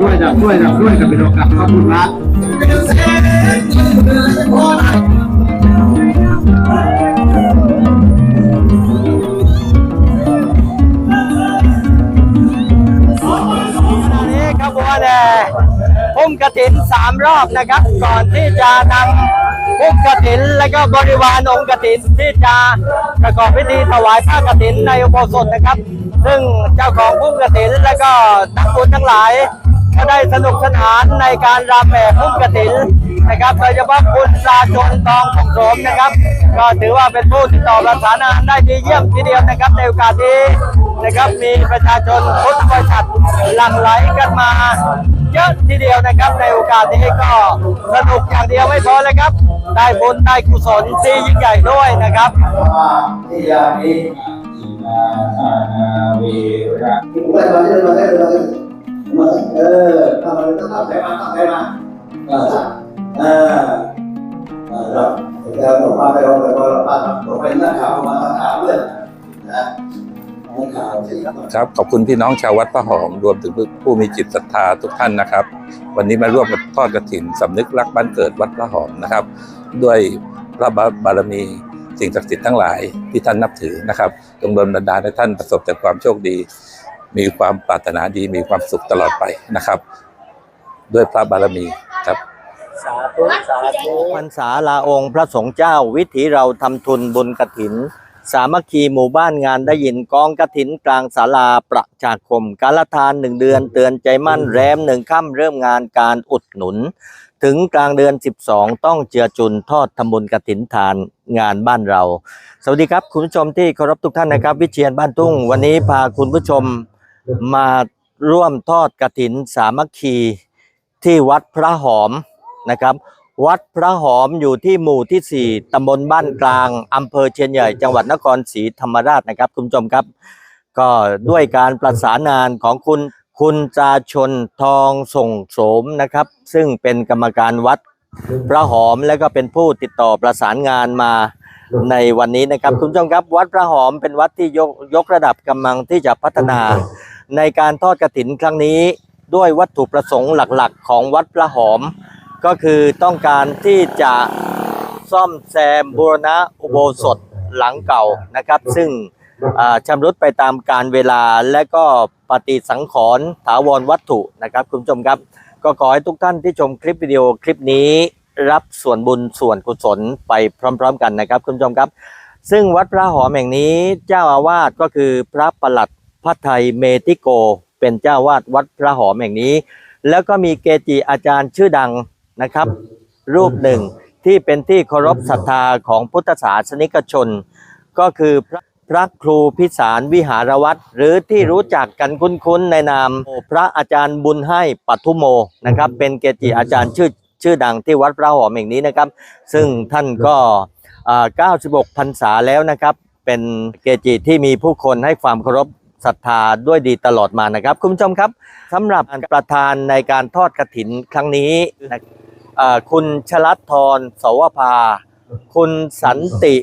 ด้วยดับด้วยดับด้วยกับเป็นโอกาสขอบคุณครับตอนนี้ขบวนแห่พุ่มกระถินสามรอบนะครับ ก่อนที่จะนำพุ่มกระถินและก็บริวารองค์กระถินที่จะประกอบพิธีถวายผ้ากระถินในอุโบสถนะครับ ซึ่งเจ้าของพุ่มกระถินและก็นักบุญทั้งหลาย ก็ได้สนุกสนานในการรำแห่พุ่มกระถินนะครับโดยเฉพาะคุณสาจนทองของโสมนะครับ ก็ถือว่าเป็นผู้ติดต่อประสานงานได้ดีเยี่ยมทีเดียวนะครับในโอกาสนี้นะครับมีประชาชนพุทธบริษัทหลั่งไหลกันมาเยอะทีเดียวนะครับในโอกาสนี้ก็สนุกอย่างเดียวไม่พอเลยครับ ได้บุญได้กุศลที่ยิ่งใหญ่ด้วยนะครับที่ยามินาธนาเวระ ไปมาได้มาได้มาได้มาเออทำอะไรก็ทำไปมาทำไปมาเออเออเออเราเราเราพาไปเราไปเราพาเราไปนักข่าวมานักข่าวเพื่อนนะครับขอบคุณพี่น้องชาววัดพระหอมรวมถึงผู้มีจิตศรัทธาทุกท่านนะครับ วันนี้มาร่วมกันทอดกระถินสำนึกรักบ้านเกิดวัดพระหอมนะครับ ด้วยพระบารมีสิ่งศักดิ์สิทธิ์ทั้งหลายที่ท่านนับถือนะครับจงดลบันดาลให้ท่านประสบแต่ความโชคดี มีความปรารถนาดีมีความสุขตลอดไปนะครับ ด้วยพระบารมีครับสาธุสาธุพรรษาลาองค์พระสงฆ์เจ้าวิถีเราทำทุนบุญกระถิน สามัคคีหมู่บ้านงานได้ยินกองกระถินกลางศาลาประชาคม การละทานหนึ่งเดือนเตือนใจมั่นแรมหนึ่งค่ำเริ่มงานการอุดหนุน ถึงกลางเดือน 12 ต้องเจือจุนทอดทำบุญกระถินทานงานบ้านเรา สวัสดีครับคุณผู้ชมที่เคารพทุกท่านนะครับ วิเชียนบ้านทุ่งวันนี้พาคุณผู้ชม มาร่วมทอดกระถินสามัคคีที่วัดพระหอมนะครับ วัดพระหอมอยู่ที่หมู่ที่ 4 ตำบลบ้านกลาง อำเภอเชียนใหญ่ จังหวัดนครศรีธรรมราชนะครับ คุณผู้ชมครับ ก็ด้วยการประสานงานของคุณคุณจาชนทองส่งโสมนะครับ ซึ่งเป็นกรรมการวัดพระหอมและก็เป็นผู้ติดต่อประสานงานมาในวันนี้นะครับ คุณผู้ชมครับ วัดพระหอมเป็นวัดที่ยกยกระดับกำลังที่จะพัฒนา ในการทอดกระถินครั้งนี้ด้วยวัตถุประสงค์หลักๆ ของวัดพระหอม ก็คือต้องการที่จะซ่อมแซมบูรณะอุโบสถหลังเก่านะครับ ซึ่งชำรุดไปตามการเวลาและก็ปฏิสังขรณ์ถาวรวัตถุนะครับคุณผู้ชมครับ ก็ขอให้ทุกท่านที่ชมคลิปวิดีโอคลิปนี้ รับส่วนบุญส่วนกุศลไปพร้อม ๆ กันนะครับคุณผู้ชมครับ ซึ่งวัดพระหอมแห่งนี้เจ้าอาวาสก็คือพระประหลัด พระไทยเมติโก เป็นเจ้าวาดวัดพระหอมแห่งนี้ แล้วก็มีเกจิอาจารย์ชื่อดังนะครับ รูปหนึ่งที่เป็นที่เคารพศรัทธาของพุทธศาสนิกชน ก็คือพระพระครูพิสารวิหารวัตรหรือที่รู้จักกันคุ้นๆในนามพระอาจารย์บุญให้ปัทุโมนะครับ เป็นเกจิอาจารย์ชื่อชื่อดังที่วัดพระหอมแห่งนี้นะครับ ซึ่งท่านก็อ่า96พรรษาแล้วนะครับ เป็นเกจิที่มีผู้คนให้ความเคารพ ศรัทธาด้วยดีตลอดมานะครับ คุณผู้ชมครับสำหรับประธานในการทอดกระถินครั้งนี้นะคุณชลัดทรสวภา คุณสันติ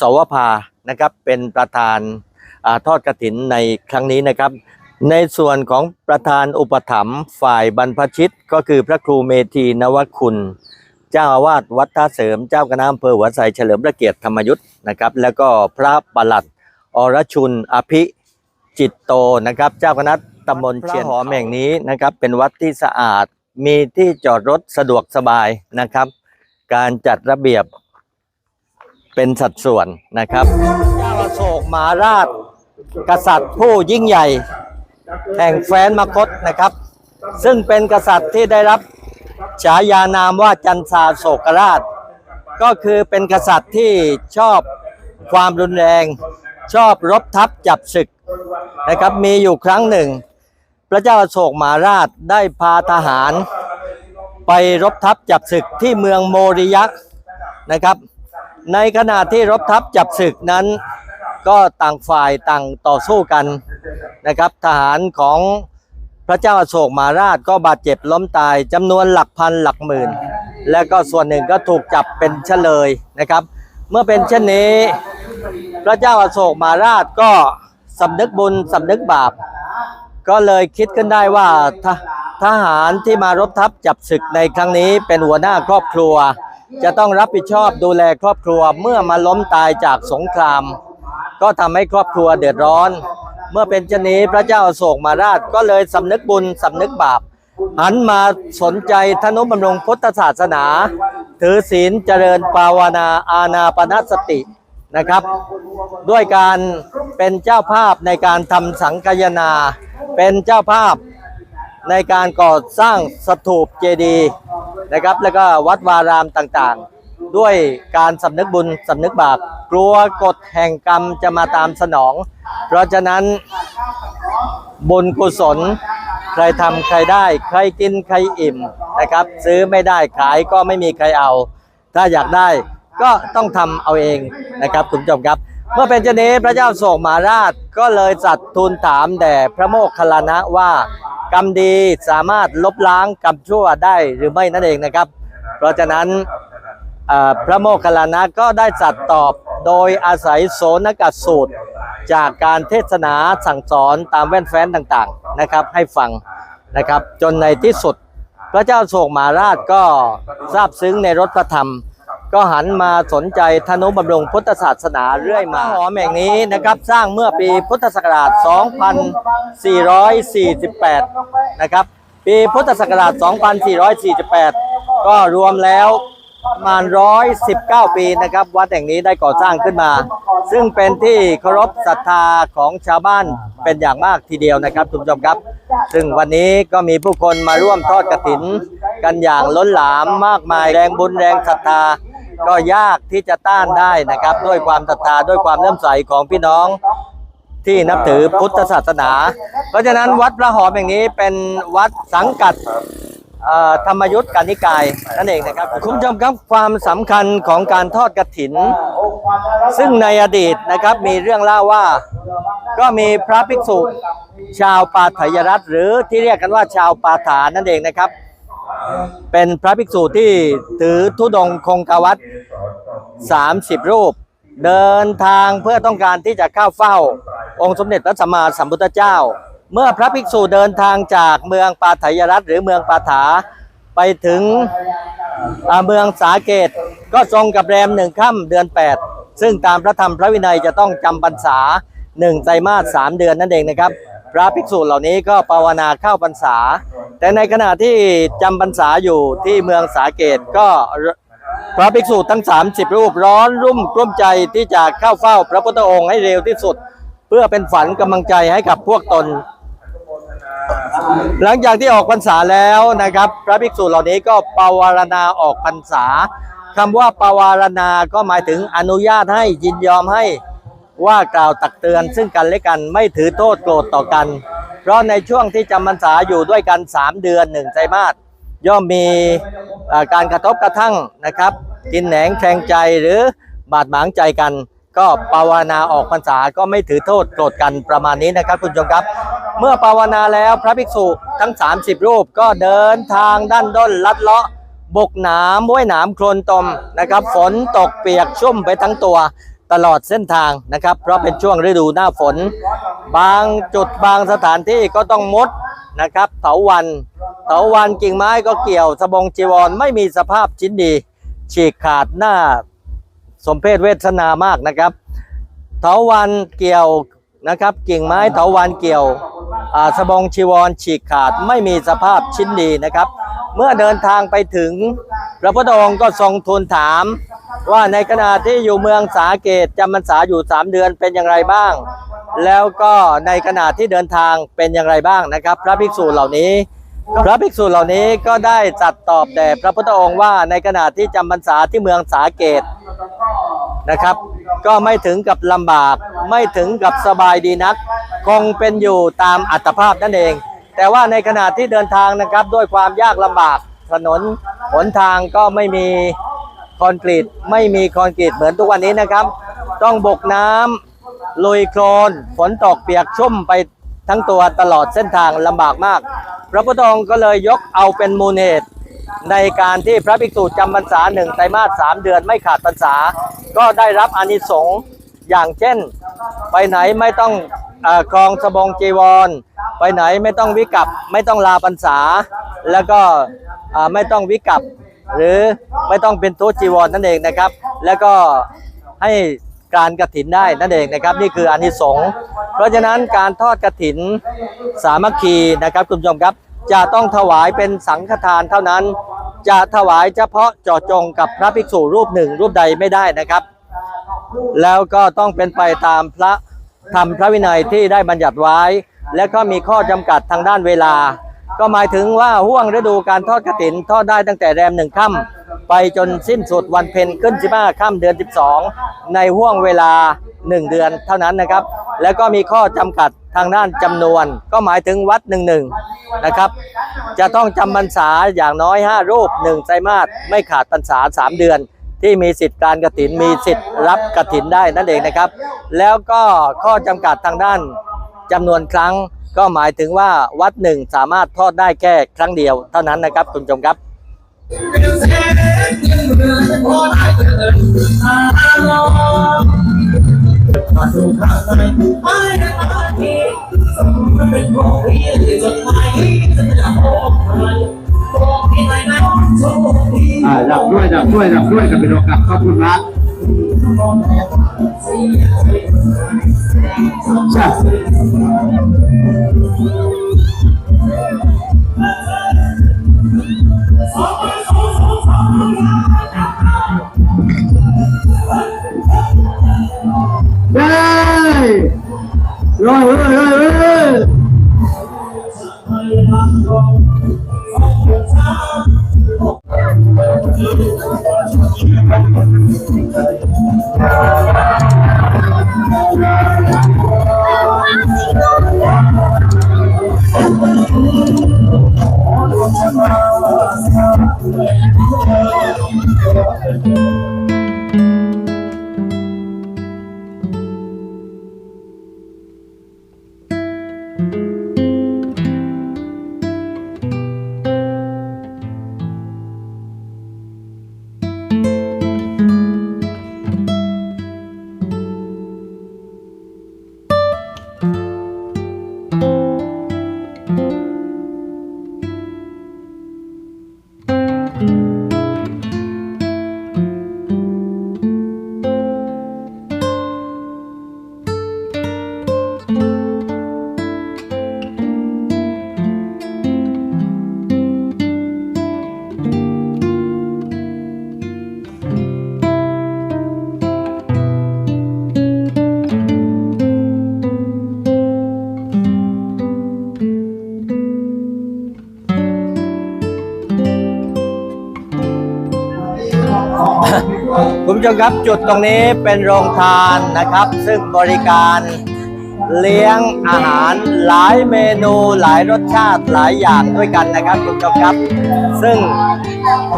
สวภานะครับเป็นประธานอทอดกระถินในครั้งนี้นะครับ ในส่วนของประธานอุปถัมภ์ฝ่ายบรรพชิตก็คือพระครูเมธีนวคุณ เจ้าอาวาสวัดท่าเสริมเจ้าคณะอำเภอหัวไสเฉลิมพระเกียรติธรรมยุทธ์นะครับ แล้วก็พระปลัดอรชุนอภิ จิตโตนะครับ เจ้าคณะตำบลเชียนหอมแห่งนี้นะครับ เป็นวัดที่สะอาดมีที่จอดรถสะดวกสบายนะครับ การจัดระเบียบเป็นสัดส่วนนะครับเจ้าอโศกมาราช กษัตริย์ผู้ยิ่งใหญ่ แห่งแฟนมคตนะครับ ซึ่งเป็นกษัตริย์ที่ได้รับฉายานามว่าจันทราโศกราช ก็คือเป็นกษัตริย์ที่ชอบความรุนแรง ชอบรบทับจับศึก นะครับมีอยู่ครั้งหนึ่ง พระเจ้าโศกมหาราชได้พาทหาร ไปรบทับจับศึกที่เมืองโมริยะนะครับ ในขณะที่รบทับจับศึกนั้น ก็ต่างฝ่ายต่างต่อสู้กันนะครับ ทหารของพระเจ้าโศกมหาราชก็บาดเจ็บล้มตายจำนวนหลักพันหลักหมื่น และก็ส่วนหนึ่งก็ถูกจับเป็นเฉลยนะครับ เมื่อเป็นเช่นนี้ พระเจ้าอโศกมหาราชก็ สำนึกบุญสำนึกบาป ก็เลยคิดขึ้นได้ว่าทหทหารที่มารบทัพจับศึกในครั้งนี้เป็นหัวหน้าครอบครัว จะต้องรับผิดชอบดูแลครอบครัวเมื่อมาล้มตายจากสงคราม ก็ทำให้ครอบครัวเดือดร้อน เมื่อเป็นเช่นนี้พระเจ้าโศกมาราชก็เลยสำนึกบุญสำนึกบาปหันมาสนใจธนุบำรุงพุทธศาสนา ถือศีลเจริญภาวนาอาณาปณสติ นะครับ ด้วยการเป็นเจ้าภาพในการทำสังคายนา เป็นเจ้าภาพในการก่อสร้างสถูปเจดีย์นะครับ แล้วก็วัดวารามต่างๆ ด้วยการสำนึกบุญสำนึกบาปกลัวกฎแห่งกรรมจะมาตามสนอง เพราะฉะนั้นบุญกุศลใครทำใครได้ ใครกินใครอิ่มนะครับ ซื้อไม่ได้ขายก็ไม่มีใครเอา ถ้าอยากได้ ก็ต้องทำเอาเองนะครับคุณผู้ชมครับ เมื่อเป็นเช่นนี้พระเจ้าโศกมหาราชก็เลยจัดทูลถามแด่พระโมคคัลลานะว่ากรรมดีสามารถลบล้างกรรมชั่วได้หรือไม่นั่นเองนะครับ เพราะฉะนั้นพระโมคคัลลานะก็ได้จัดตอบโดยอาศัยโสนกัสสูตร จากการเทศนาสั่งสอนตามแว่นแฟ้นต่างๆนะครับให้ฟังนะครับจนในที่สุด พระเจ้าโศกมหาราชก็ทราบซึ้งในรถพระธรรม ก็หันมาสนใจธนุบำรุงพุทธศาสนาเรื่อยมาหอมแห่งนี้นะครับสร้างเมื่อปีพุทธศักราช 2448 นะครับ ปีพุทธศักราช 2448 ก็รวมแล้วประมาณ 119 ปีนะครับ วัดแห่งนี้ได้ก่อสร้างขึ้นมา ซึ่งเป็นที่เคารพศรัทธาของชาวบ้านเป็นอย่างมากทีเดียวนะครับคุณผู้ชมครับ ซึ่งวันนี้ก็มีผู้คนมาร่วมทอดกระถิน กันอย่างล้นหลามมากมายแรงบุญแรงศรัทธา ก็ยากที่จะต้านได้นะครับ ด้วยความศรัทธาด้วยความเลื่อมใสของพี่น้องที่นับถือพุทธศาสนา เพราะฉะนั้นวัดพระหอมแห่งนี้เป็นวัดสังกัดธรรมยุทธกานิกายนั่นเองนะครับคุณผู้ชมครับความสำคัญของการทอดกระถิน ซึ่งในอดีตนะครับมีเรื่องเล่าว่า ก็มีพระภิกษุชาวปาถยรัตน์หรือที่เรียกกันว่าชาวปาถานั่นเองนะครับ เป็นพระภิกษุที่ถือธุดงคงกวัต30รูป เดินทางเพื่อต้องการที่จะเข้าเฝ้า องค์สมเด็จพระสัมมาสัมพุทธเจ้า เมื่อพระภิกษุเดินทางจากเมืองปาถยรัตหรือเมืองปาถาไปถึงเมืองสาเกตก็ทรงกับแรมหนึ่งค่ำเดือน 8 ซึ่งตามพระธรรมพระวินัยจะต้องจำพรรษาหนึ่งไตรมาสสามเดือนนั่นเองนะครับ พระภิกษุเหล่านี้ก็ภาวนาเข้าพรรษา แต่ในขณะที่จำพรรษาอยู่ที่เมืองสาเกตก็พระภิกษุทั้ง 30 รูปร้อนรุ่มกลุ้มใจที่จะเข้าเฝ้าพระพุทธองค์ให้เร็วที่สุด เพื่อเป็นฝันกำลังใจให้กับพวกตน หลังจากที่ออกพรรษาแล้วนะครับ พระภิกษุเหล่านี้ก็ปาวารณาออกพรรษาคำว่าปาวารณาก็หมายถึงอนุญาตให้ยินยอมให้ว่ากล่าวตักเตือนซึ่งกันและกันไม่ถือโทษโกรธต่อกัน เพราะในช่วงที่จำพรรษาอยู่ด้วยกัน 3 เดือนหนึ่งไตรมาสย่อมมีการกระทบกระทั่งนะครับ กินแหนงแทงใจหรือบาดหมางใจกัน ก็ภาวนาออกพรรษาก็ไม่ถือโทษโกรธกันประมาณนี้นะครับ คุณผู้ชมครับ เมื่อภาวนาแล้วพระภิกษุทั้ง 30 รูปก็เดินทางด้านด้นลัดเลาะบกหนามห้วยหนามโคลนตมนะครับ ฝนตกเปียกชุ่มไปทั้งตัว ตลอดเส้นทางนะครับ เพราะเป็นช่วงฤดูหน้าฝน บางจุดบางสถานที่ก็ต้องมดนะครับเถาวันเถาวันกิ่งไม้ก็เกี่ยวสบงจีวรไม่มีสภาพชิ้นดี ฉีกขาดหน้าสมเพศเวทนามากนะครับเถาวันเกี่ยว นะครับ กิ่งไม้เถาวันเกี่ยวอาสบงชีวรฉีกขาดไม่มีสภาพชิ้นดีนะครับ เมื่อเดินทางไปถึง พระพุทธองค์ก็ทรงทูลถาม ว่าในขณะที่อยู่เมืองสาเกตจำพรรษาอยู่ 3 เดือนเป็นอย่างไรบ้าง แล้วก็ในขณะที่เดินทางเป็นอย่างไรบ้างนะครับ พระภิกษุเหล่านี้ พระภิกษุเหล่านี้ก็ได้จัดตอบแด่พระพุทธองค์ว่าในขณะที่จำพรรษาที่เมืองสาเกต นะครับ ก็ไม่ถึงกับลำบากไม่ถึงกับสบายดีนัก คงเป็นอยู่ตามอัตภาพนั่นเอง แต่ว่าในขณะที่เดินทางนะครับด้วยความยากลำบากถนนหนทางก็ไม่มีคอนกรีตไม่มีคอนกรีตเหมือนทุกวันนี้นะครับ ต้องบกน้ำลุยโคลนฝนตกเปียกชุ่มไปทั้งตัวตลอดเส้นทางลำบากมาก พระพุทธองค์ก็เลยยกเอาเป็นมูลเหตุ ในการที่พระภิกษุจำพรรษาหนึ่งไตรมาสสามเดือนไม่ขาดพรรษา ก็ได้รับอานิสงส์อย่างเช่น ไปไหนไม่ต้องออครองสบงจีวร ไปไหนไม่ต้องวิกับไม่ต้องลาพรรษา แล้วก็ไม่ต้องวิกับ หรือไม่ต้องเป็นทุจีวรนั่นเองนะครับ แล้วก็ให้การกระถินได้นั่นเองนะครับ นี่คืออานิสงส์เพราะฉะนั้นการทอดกระถินสามัคคีนะครับคุณผู้ชมครับจะต้องถวายเป็นสังฆทานเท่านั้น จะถวายเฉพาะเจาะจงกับพระภิกษุรูปหนึ่งรูปใดไม่ได้นะครับ แล้วก็ต้องเป็นไปตามพระธรรมพระวินัยที่ได้บัญญัติไว้ และก็มีข้อจำกัดทางด้านเวลา ก็หมายถึงว่าห่วงฤดูการทอดกระถินทอดได้ตั้งแต่แรมหนึ่งค่ำไปจนสิ้นสุดวันเพ็ญขึ้น 15ค่ำเดือน 12 ในห่วงเวลา 1 เดือนเท่านั้นนะครับ แล้วก็มีข้อจำกัดทางด้านจำนวน ก็หมายถึงวัดหนึ่งหนึ่งนะครับ จะต้องจำพรรษาอย่างน้อย 5 รูป1ไตรมาสไม่ขาดพรรษา 3 เดือน ที่มีสิทธิ์การกระถินมีสิทธิ์รับกระถินได้นั่นเองนะครับ แล้วก็ข้อจำกัดทางด้านจำนวนครั้ง ก็หมายถึงว่าวัดหนึ่งสามารถทอดได้แค่ครั้งเดียวเท่านั้นนะครับคุณผู้ชมครับอ่าดับด้วยดับด้วยดับด้วยกับเป็นโอกาสขอบคุณมากใช่เฮ้ย รอยเฮ้ยเฮ้ยเฮ้ยคุ ผู้ชมครับจุดตรงนี้เป็นโรงทานนะครับ ซึ่งบริการเลี้ยงอาหารหลายเมนูหลายรสชาติหลายอย่างด้วยกันนะครับคุณผู้ชมครับ ซึ่ง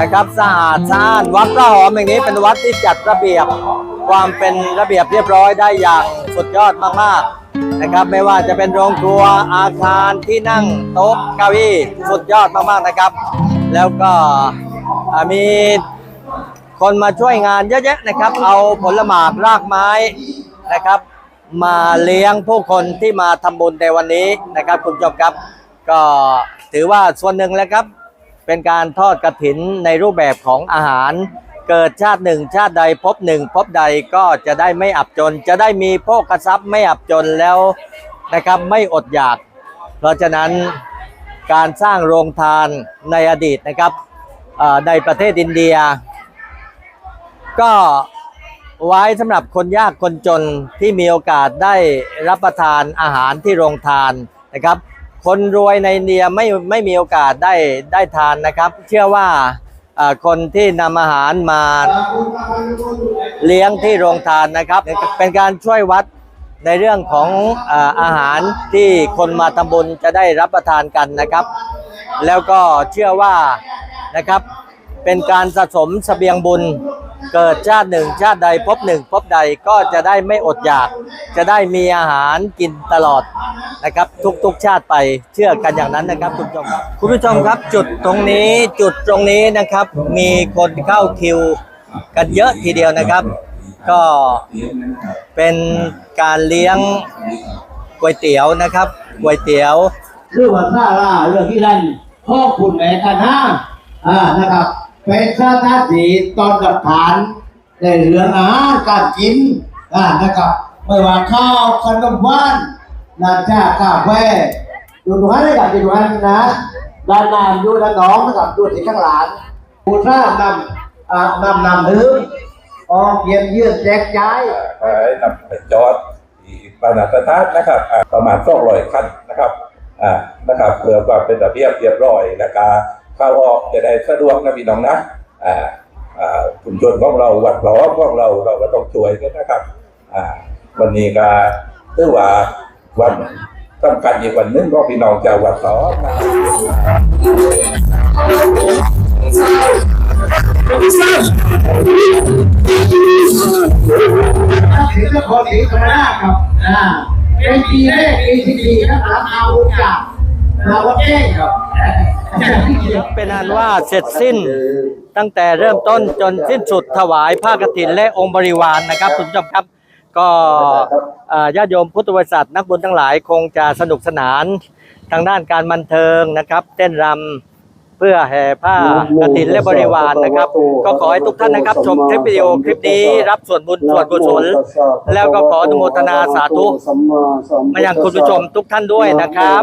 นะครับสะอาดสะอานวัดพระหอมแห่งนี้เป็นวัดที่จัดระเบียบความเป็นระเบียบเรียบร้อยได้อย่างสุดยอดมากๆนะครับ ไม่ว่าจะเป็นโรงครัวอาคารที่นั่งโต๊ะเก้าอี้สุดยอดมากๆนะครับ แล้วก็มี คนมาช่วยงานเยอะแยะนะครับ เอาผลหมากรากไม้นะครับ มาเลี้ยงผู้คนที่มาทำบุญในวันนี้นะครับ คุณผู้ชมครับ ก็ถือว่าส่วนหนึ่งแล้วครับ เป็นการทอดกระถินในรูปแบบของอาหาร เกิดชาติหนึ่งชาติใดพบหนึ่งพบใดก็จะได้ไม่อับจน จะได้มีโภคทรัพย์ไม่อับจนแล้วนะครับไม่อดอยาก เพราะฉะนั้นการสร้างโรงทานในอดีตนะครับในประเทศอินเดีย ก็ไว้สำหรับคนยากคนจนที่มีโอกาสได้รับประทานอาหารที่โรงทานนะครับ คนรวยในอินเดียไม่ไม่มีโอกาสได้ได้ทานนะครับ เชื่อว่าคนที่นำอาหารมาเลี้ยงที่โรงทานนะครับ เป็นการช่วยวัดในเรื่องของอาหารที่คนมาทำบุญจะได้รับประทานกันนะครับ แล้วก็เชื่อว่านะครับเป็นการสะสมสเสบียงบุญ เกิดชาติหนึ่งชาติใดพบหนึ่งพบใดก็จะได้ไม่อดอยาก จะได้มีอาหารกินตลอดนะครับ ทุกๆชาติไปเชื่อกันอย่างนั้นนะครับคุณผู้ชมครับคุณผู้ชมครับจุดตรงนี้จุดตรงนี้นะครับ มีคนเข้าคิวกันเยอะทีเดียวนะครับ ก็เป็นการเลี้ยงก๋วยเตี๋ยวนะครับก๋วยเตี๋ยวคือว่าซาร่าเรื่องที่นั่นพ่อคุณแม่กันนะอ่านะครับ เป็นสถานที่ตอนกับฐานในเรื่องอาหารการกินอ่านะครับไม่ว่าข้าวขนมหวานน้ำชากาแฟอยู่ตรงนั้นนะครับอยู่ตรงนั้นนะด้านหน้าอยู่ด้านน้องนะครับอยู่ที่ข้างหลังผู้ท่านำอ่านำนำถึงออกเยี่ยมเยือนแจกจ่ายไปนำไปจอดที่ปานาสถานนะครับประมาณ200คันนะครับอ่านะครับเพื่อความเป็นระเบียบเรียบร้อยและการ เข้าออกจะได้สะดวกนะพี่น้องนะอ่าอ่าชุมชนของเราวัดล้อมของเราเราก็ต้องช่วยกันนะครับอ่าวันนี้ก็ถือว่าวันสำคัญอีกวันนึงก็พี่น้องชาววัดล้อมนะครับถึงนครศรีธรรมราชครับอ่าเป็นปีแรกปีที่ดีนะครับอาวุธจากาวุธ เป็นอันว่าเสร็จสิ้นตั้งแต่เริ่มต้นจนสิ้นสุดถวายผ้ากฐินและองค์บริวารนะครับคุณผู้ชมครับ ก็ญาติโยมพุทธบริษัทนักบุญทั้งหลายคงจะสนุกสนานทางด้านการบันเทิงนะครับ เต้นรำ เพื่อแห่ผ้ากฐินและบริวารนะครับ ก็ขอให้ทุกท่านนะครับ ชมคลิปวิดีโอคลิปนี้รับส่วนบุญส่วนกุศลแล้วก็ขออนุโมทนาสาธุมายังคุณผู้ชมทุกท่านด้วยนะครับ